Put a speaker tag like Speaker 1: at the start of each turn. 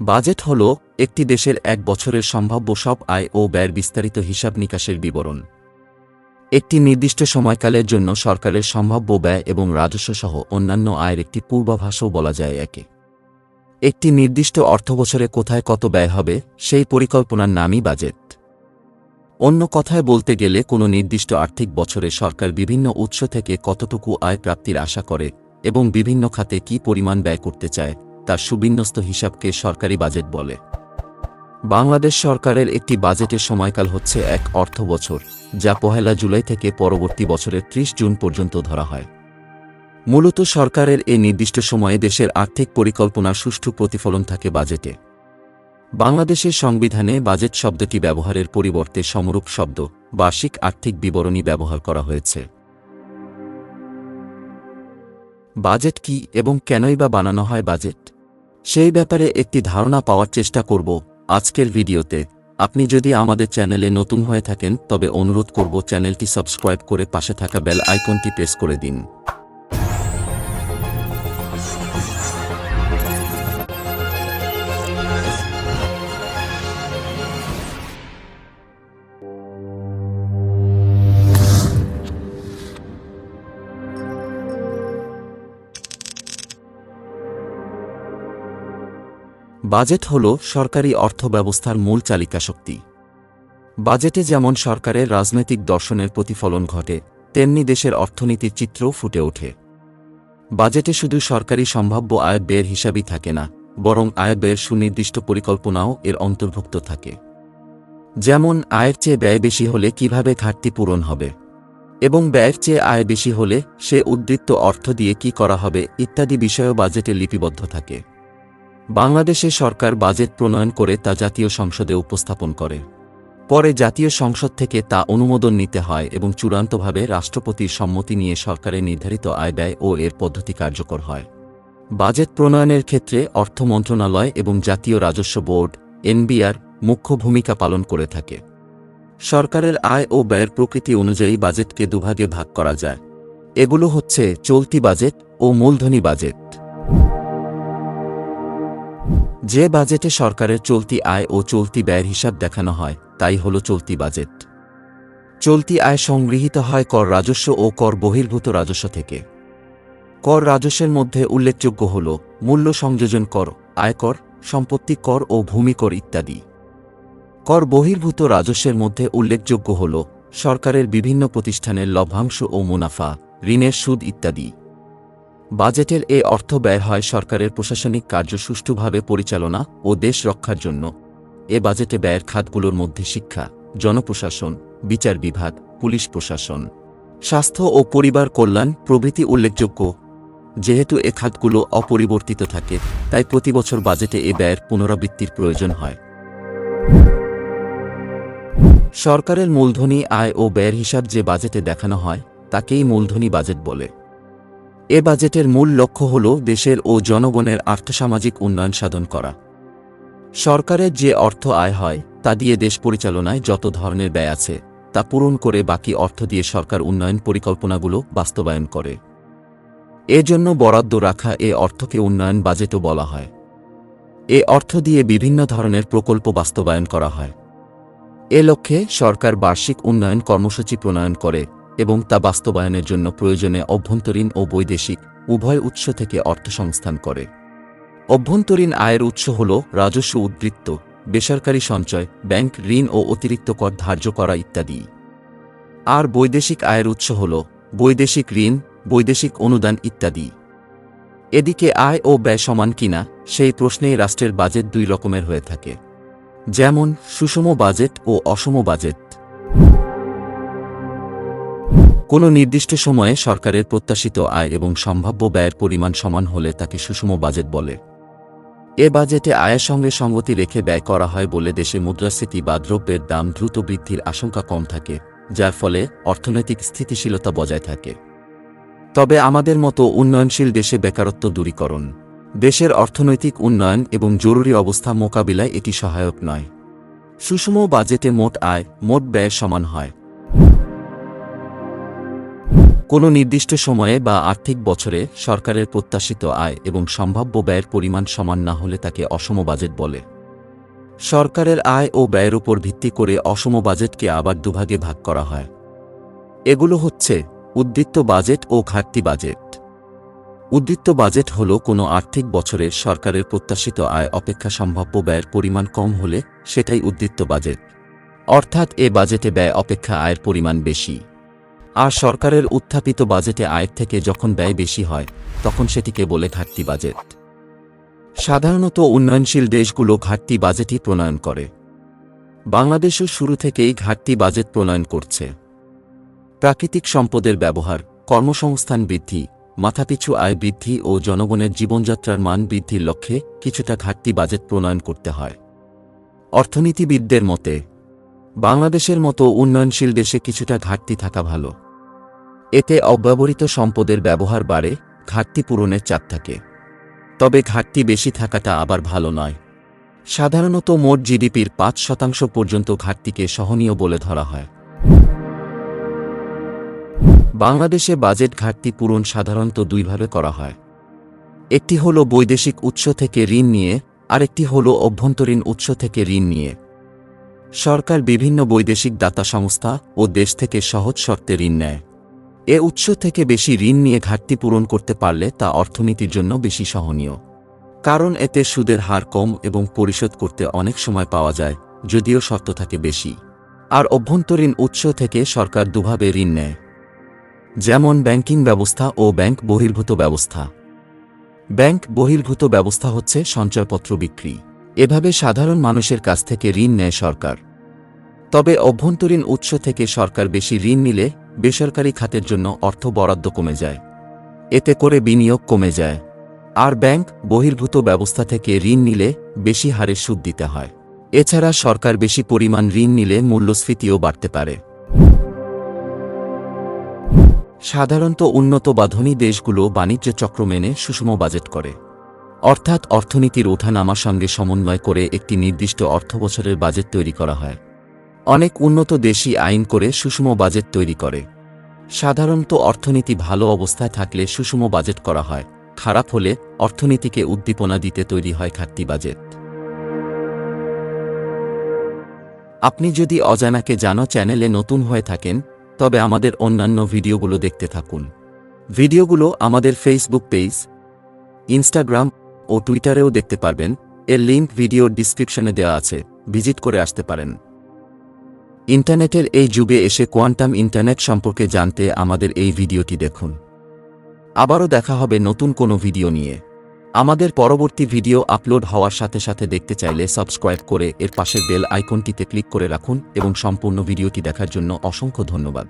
Speaker 1: Budget হল, একটি দেশের এক বছরের সম্ভাব্য সব আয় ও ব্যয়ের বিস্তারিত হিসাব নিকাশের বিবরণ। একটি নির্দিষ্ট সময়কালের জন্য সরকারের সম্ভাব্য ব্যয় এবং রাজস্ব সহ অন্যান্য আয়ের একটি পূর্বাভাসও বলা যায় একে। একটি নির্দিষ্ট অর্থবছরে কোথায় কত ব্যয় হবে, সেই পরিকল্পনার নামই বাজেট। অন্য কথায় বলতে গেলে, কোনো নির্দিষ্ট আর্থিক বছরে সরকার বিভিন্ন উৎস থেকে কতটুকু আয় প্রাপ্তির আশা করে এবং বিভিন্ন খাতে কি পরিমাণ ব্যয় করতে চায় তার সুবিন্যস্ত হিসাবকে সরকারি বাজেট বলে। বাংলাদেশ সরকারের একটি বাজেটের সময়কাল হচ্ছে এক অর্থ বছর, যা পহেলা জুলাই থেকে পরবর্তী বছরের ত্রিশ জুন পর্যন্ত ধরা হয়। মূলত সরকারের এই নির্দিষ্ট সময়ে দেশের আর্থিক পরিকল্পনার সুষ্ঠু প্রতিফলন থাকে বাজেটে। বাংলাদেশের সংবিধানে বাজেট শব্দটি ব্যবহারের পরিবর্তে সমরূপ শব্দ, বার্ষিক আর্থিক বিবরণী ব্যবহার করা হয়েছে। বাজেট কি এবং কেনই বা বানানো হয় বাজেট? সেই ব্যাপারে একটি ধারণা পাওয়ার চেষ্টা করব আজকের ভিডিওতে। আপনি যদি আমাদের চ্যানেলে নতুন হয়ে থাকেন, তবে অনুরোধ করব চ্যানেলটি সাবস্ক্রাইব করে পাশে থাকা বেল আইকনটি প্রেস করে দিন। বাজেট হল সরকারি অর্থব্যবস্থার মূল চালিকা শক্তি। বাজেটে যেমন সরকারের রাজনৈতিক দর্শনের প্রতিফলন ঘটে, তেমনি দেশের অর্থনীতির চিত্রও ফুটে ওঠে। বাজেটে শুধু সরকারি সম্ভাব্য আয় ব্যয়ের হিসাবই থাকে না, বরং আয় ব্যয়ের সুনির্দিষ্ট পরিকল্পনাও এর অন্তর্ভুক্ত থাকে। যেমন, আয়ের চেয়ে ব্যয় বেশি হলে কীভাবে ঘাটতি পূরণ হবে? এবং ব্যয়ের চেয়ে আয় বেশি হলে সে উদ্বৃত্ত অর্থ দিয়ে কি করা হবে ইত্যাদি বিষয়ও বাজেটে লিপিবদ্ধ থাকে। বাংলাদেশে সরকার বাজেট প্রণয়ন করে তা জাতীয় সংসদে উপস্থাপন করে। পরে জাতীয় সংসদ থেকে তা অনুমোদন নিতে হয় এবং চূড়ান্তভাবে রাষ্ট্রপতির সম্মতি নিয়ে সরকারের নির্ধারিত আয় ব্যয় ও এর পদ্ধতি কার্যকর হয়। বাজেট প্রণয়নের ক্ষেত্রে অর্থ মন্ত্রণালয় এবং জাতীয় রাজস্ব বোর্ড, এনবিআর, মুখ্য ভূমিকা পালন করে থাকে। সরকারের আয় ও ব্যয়ের প্রকৃতি অনুযায়ী বাজেটকে দুভাগে ভাগ করা যায়। এগুলো হচ্ছে চলতি বাজেট ও মূলধনী বাজেট। যে বাজেটে সরকারের চলতি আয় ও চলতি ব্যয়ের হিসাব দেখানো হয়, তাই হল চলতি বাজেট। চলতি আয় সংগৃহীত হয় কর রাজস্ব ও কর বহির্ভূত রাজস্ব থেকে। কর রাজস্বের মধ্যে উল্লেখযোগ্য হল মূল্য সংযোজন কর, আয়কর, সম্পত্তি কর ও ভূমি কর ইত্যাদি। কর বহির্ভূত রাজস্বের মধ্যে উল্লেখযোগ্য হল সরকারের বিভিন্ন প্রতিষ্ঠানের লভ্যাংশ ও মুনাফা, ঋণের সুদ ইত্যাদি। বাজেটের এ অর্থ ব্যয় হয় সরকারের প্রশাসনিক কার্য সুষ্ঠুভাবে পরিচালনা ও দেশ রক্ষার জন্য। এ বাজেটে ব্যয়ের খাতগুলোর মধ্যে শিক্ষা, জনপ্রশাসন, বিচার বিভাগ, পুলিশ প্রশাসন, স্বাস্থ্য ও পরিবার কল্যাণ প্রভৃতি উল্লেখযোগ্য। যেহেতু এ খাতগুলো অপরিবর্তিত থাকে, তাই প্রতি বছর বাজেটে এ ব্যয়ের পুনরাবৃত্তির প্রয়োজন হয়। সরকারের মূলধনী আয় ও ব্যয়ের হিসাব যে বাজেটে দেখানো হয়, তাকেই মূলধনী বাজেট বলে। এ বাজেটের মূল লক্ষ্য হল দেশের ও জনগণের আর্থসামাজিক উন্নয়ন সাধন করা। সরকারের যে অর্থ আয় হয়, তা দিয়ে দেশ পরিচালনায় যত ধরনের ব্যয় আছে, তা পূরণ করে বাকি অর্থ দিয়ে সরকার উন্নয়ন পরিকল্পনাগুলো বাস্তবায়ন করে। এজন্য বরাদ্দ রাখা এ অর্থকে উন্নয়ন বাজেটও বলা হয়। এ অর্থ দিয়ে বিভিন্ন ধরনের প্রকল্প বাস্তবায়ন করা হয়। এ লক্ষ্যে সরকার বার্ষিক উন্নয়ন কর্মসূচি প্রণয়ন করে এবং তা বাস্তবায়নের জন্য প্রয়োজনে অভ্যন্তরীণ ও বৈদেশিক উভয় উৎস থেকে অর্থ সংস্থান করে। অভ্যন্তরীণ আয়ের উৎস হল রাজস্ব উদ্বৃত্ত, বেসরকারি সঞ্চয়, ব্যাংক ঋণ ও অতিরিক্ত কর ধার্য করা ইত্যাদি। আর বৈদেশিক আয়ের উৎস হল বৈদেশিক ঋণ, বৈদেশিক অনুদান ইত্যাদি। এদিকে আয় ও ব্যয় সমান কিনা, সেই প্রশ্নেই রাষ্ট্রের বাজেট দুই রকমের হয়ে থাকে। যেমন, সুষম বাজেট ও অসম বাজেট। কোনো নির্দিষ্ট সময়ে সরকারের প্রত্যাশিত আয় এবং সম্ভাব্য ব্যয়ের পরিমাণ সমান হলে তাকে সুষম বাজেট বলে। এ বাজেটে আয়ের সঙ্গে সঙ্গতি রেখে ব্যয় করা হয় বলে দেশে মুদ্রাস্ফীতি বা দ্রব্যের দাম দ্রুত বৃদ্ধির আশঙ্কা কম থাকে, যার ফলে অর্থনৈতিক স্থিতিশীলতা বজায় থাকে। তবে আমাদের মতো উন্নয়নশীল দেশে বেকারত্ব দূরীকরণ, দেশের অর্থনৈতিক উন্নয়ন এবং জরুরি অবস্থা মোকাবিলায় এটি সহায়ক নয়। সুষম বাজেটে মোট আয়, মোট ব্যয় সমান হয়। কোনো নির্দিষ্ট সময়ে বা আর্থিক বছরে সরকারের প্রত্যাশিত আয় এবং সম্ভাব্য ব্যয়ের পরিমাণ সমান না হলে তাকে অসম বাজেট বলে। সরকারের আয় ও ব্যয়ের উপর ভিত্তি করে অসম বাজেটকে আবার দুভাগে ভাগ করা হয়। এগুলো হচ্ছে, উদ্বৃত্ত বাজেট ও ঘাটতি বাজেট। উদ্বৃত্ত বাজেট হল কোনো আর্থিক বছরের সরকারের প্রত্যাশিত আয় অপেক্ষা সম্ভাব্য ব্যয়ের পরিমাণ কম হলে সেটাই উদ্বৃত্ত বাজেট। অর্থাৎ এ বাজেটে ব্যয় অপেক্ষা আয়ের পরিমাণ বেশি। আর সরকারের উত্থাপিত বাজেটে আয়ের থেকে যখন ব্যয় বেশি হয়, তখন সেটিকে বলে ঘাটতি বাজেট। সাধারণত উন্নয়নশীল দেশগুলো ঘাটতি বাজেটই প্রণয়ন করে। বাংলাদেশও শুরু থেকেই ঘাটতি বাজেট প্রণয়ন করছে। প্রাকৃতিক সম্পদের ব্যবহার, কর্মসংস্থান বৃদ্ধি, মাথাপিছু আয় বৃদ্ধি ও জনগণের জীবনযাত্রার মান বৃদ্ধির লক্ষ্যে কিছুটা ঘাটতি বাজেট প্রণয়ন করতে হয়। অর্থনীতিবিদদের মতে, বাংলাদেশের মতো উন্নয়নশীল দেশে কিছুটা ঘাটতি থাকা ভালো। এতে অব্যবহৃত সম্পদের ব্যবহার বাড়ে, ঘাটতি পূরণের চাপ থাকে। তবে ঘাটতি বেশি থাকাটা আবার ভালো নয়। সাধারণত মোট জিডিপির পাঁচ শতাংশ পর্যন্ত ঘাটতিকে সহনীয় বলে ধরা হয়। বাংলাদেশে বাজেট ঘাটতি পূরণ সাধারণত দুইভাবে করা হয়। একটি হল বৈদেশিক উৎস থেকে ঋণ নিয়ে, আরেকটি হল অভ্যন্তরীণ উৎস থেকে ঋণ নিয়ে। সরকার বিভিন্ন বৈদেশিক দাতা সংস্থা ও দেশ থেকে সহজ শর্তে ঋণ নেয়। এ উৎস থেকে বেশি ঋণ নিয়ে ঘাটতি পূরণ করতে পারলে তা অর্থনীতির জন্য বেশি সহনীয়। কারণ এতে সুদের হার কম এবং পরিশোধ করতে অনেক সময় পাওয়া যায়, যদিও শর্ত থাকে বেশি। আর অভ্যন্তরীণ উৎস থেকে সরকার দুভাবে ঋণ নেয়। যেমন ব্যাংকিং ব্যবস্থা ও ব্যাংক বহির্ভূত ব্যবস্থা। ব্যাংক বহির্ভূত ব্যবস্থা হচ্ছে সঞ্চয়পত্র বিক্রি। এভাবে সাধারণ মানুষের কাছ থেকে ঋণ নেয় সরকার। তবে অভ্যন্তরীণ উৎস থেকে সরকার বেশি ঋণ নিলে বেসরকারি খাতের জন্য অর্থ বরাদ্দ কমে যায়। এতে করে বিনিয়োগ কমে যায়। আর ব্যাংক বহির্ভূত ব্যবস্থা থেকে ঋণ নিলে বেশি হারে সুদ দিতে হয়। এছাড়া সরকার বেশি পরিমাণ ঋণ নিলে মূল্যস্ফীতিও বাড়তে পারে। সাধারণত উন্নত বা ধনী দেশগুলো বাণিজ্য চক্র মেনে সুষম বাজেট করে। অর্থাৎ অর্থনীতির ওঠানামার সঙ্গে সমন্বয় করে একটি নির্দিষ্ট অর্থবছরের বাজেট তৈরি করা হয়। অনেক উন্নত দেশই আইন করে সুষম বাজেট তৈরি করে। সাধারণত অর্থনীতি ভালো অবস্থায় থাকলে সুষম বাজেট করা হয়, খারাপ হলে অর্থনীতিকে উদ্দীপনা দিতে তৈরি হয় ঘাটতি বাজেট। আপনি যদি অজানাকে জানো চ্যানেলে নতুন হয়ে থাকেন, তবে আমাদের অন্যান্য ভিডিওগুলো দেখতে থাকুন। ভিডিওগুলো আমাদের ফেসবুক পেজ ইনস্টাগ্রাম ও টুইটারেও দেখতে পারবেন। এর লিঙ্ক ভিডিওর ডিসক্রিপশনে দেওয়া আছে। ভিজিট করে আসতে পারেন। ইন্টারনেটের এই যুগে এসে কোয়ান্টাম ইন্টারনেট সম্পর্কে জানতে আমাদের এই ভিডিওটি দেখুন। আবারও দেখা হবে নতুন কোনো ভিডিও নিয়ে। আমাদের পরবর্তী ভিডিও আপলোড হওয়ার সাথে সাথে দেখতে চাইলে সাবস্ক্রাইব করে এর পাশের বেল আইকনটিতে ক্লিক করে রাখুন এবং সম্পূর্ণ ভিডিওটি দেখার জন্য অসংখ্য ধন্যবাদ।